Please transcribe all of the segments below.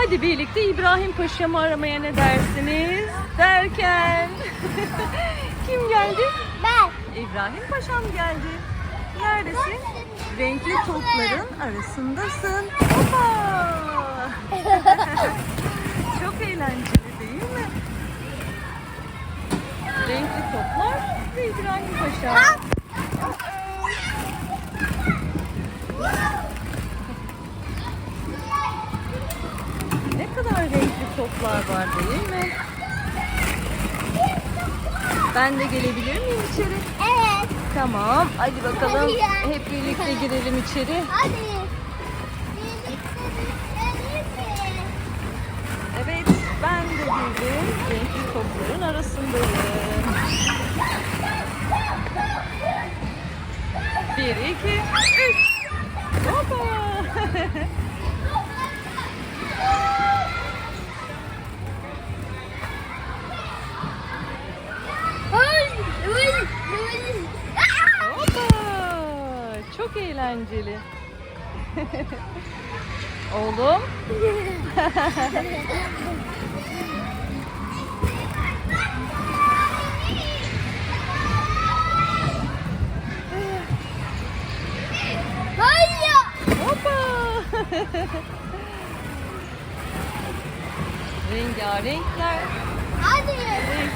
Hadi birlikte İbrahim Paşa'mı aramaya ne dersiniz? Derken kim geldi? Ben. İbrahim Paşam geldi. Neredesin? Renkli topların arasındasın. Hoppa! Çok eğlenceli değil mi? Renkli toplar ve İbrahim Paşa. Ne kadar toplar var değil mi? Ben de gelebilir miyim içeri? Evet. Tamam. Hadi bakalım. Hadi ya. Hep birlikte girelim içeri. Hadi. Evet, ben de girdim. Renkli topların arasındayım. Bir, iki, üç. Hoppa. Çok eğlenceli. Oğlum. Rengarenkler. Hadi. Renkler. Hadi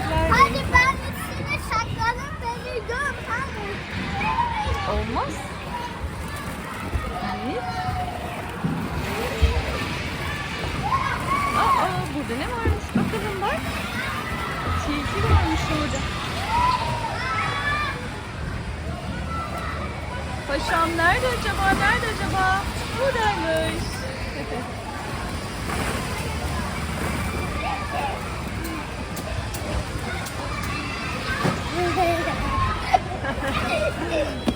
burada ne varmış? Bakalım bak. Tilki varmış orada. Paşam nerede acaba? Nerede acaba? Buradaymış.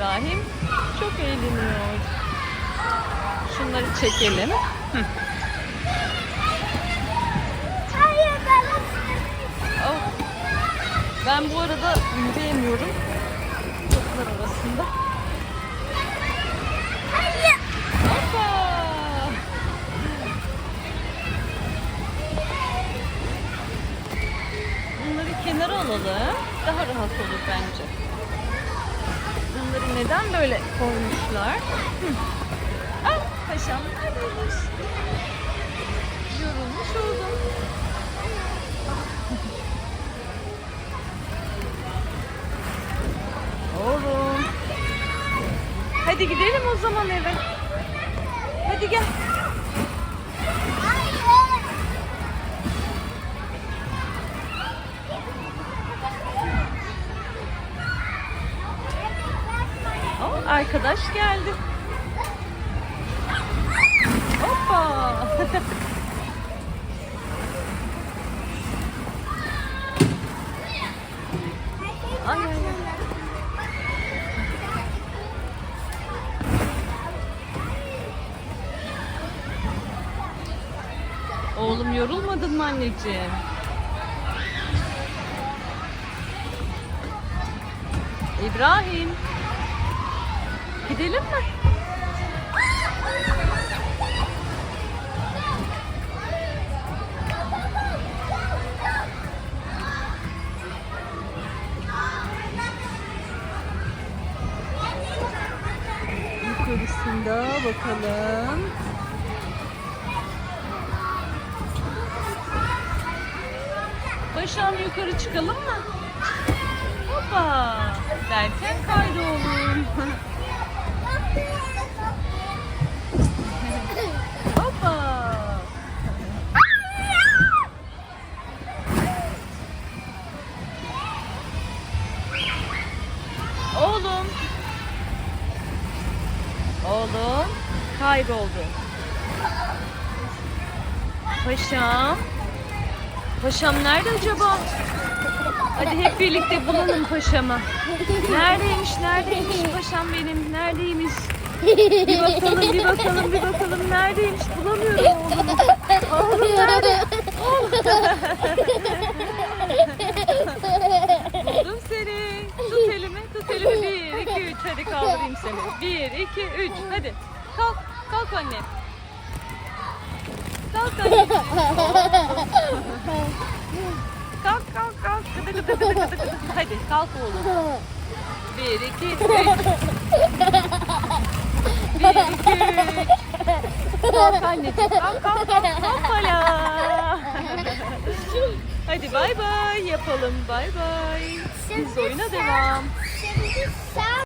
İbrahim çok eğleniyor. Şunları çekelim. Üstüne. Oh. Ben bu arada yürüyemiyorum. Toplar arasında. Hayır. Hoppa. Bunları kenara alalım. Daha rahat olur bence. Bunları neden böyle koymuşlar? Ah paşam neredeymiş? Yorulmuş oldum. Oğlum. Hadi gidelim o zaman eve. Hadi gel. Arkadaş geldi. Hoppa. Ay, ay. Oğlum yorulmadın mı anneciğim? İbrahim. Gidelim mi? Yukarısında bakalım. Paşam yukarı çıkalım mı? Hoppa! Derken kaydı Oğlum kayboldu. Paşam. Paşam nerede acaba? Hadi hep birlikte bulalım paşamı. Neredeymiş, neredeymiş paşam benim, neredeymiş? Bir bakalım, bir bakalım, bir bakalım. Neredeymiş? Bulamıyorum oğlumu. Oğlum nerede? Buldum seni. Tut elimi, tut elimi. Bir, iki, üç. Hadi kaldırayım seni. Bir, iki, üç. Hadi. Kalk, kalk annem. Kalk annem. Kalk, kalk, kalk. Gıdı gıdı gıdı gıdı gıdı. Hadi kalk oğlum. Bir, iki, üç. Bir, iki, üç. Kalk anneciğim. Kalk, kalk, kalk. Hoppala. Hadi bay bay yapalım. Bay bay. Biz oyuna devam. Şimdi sen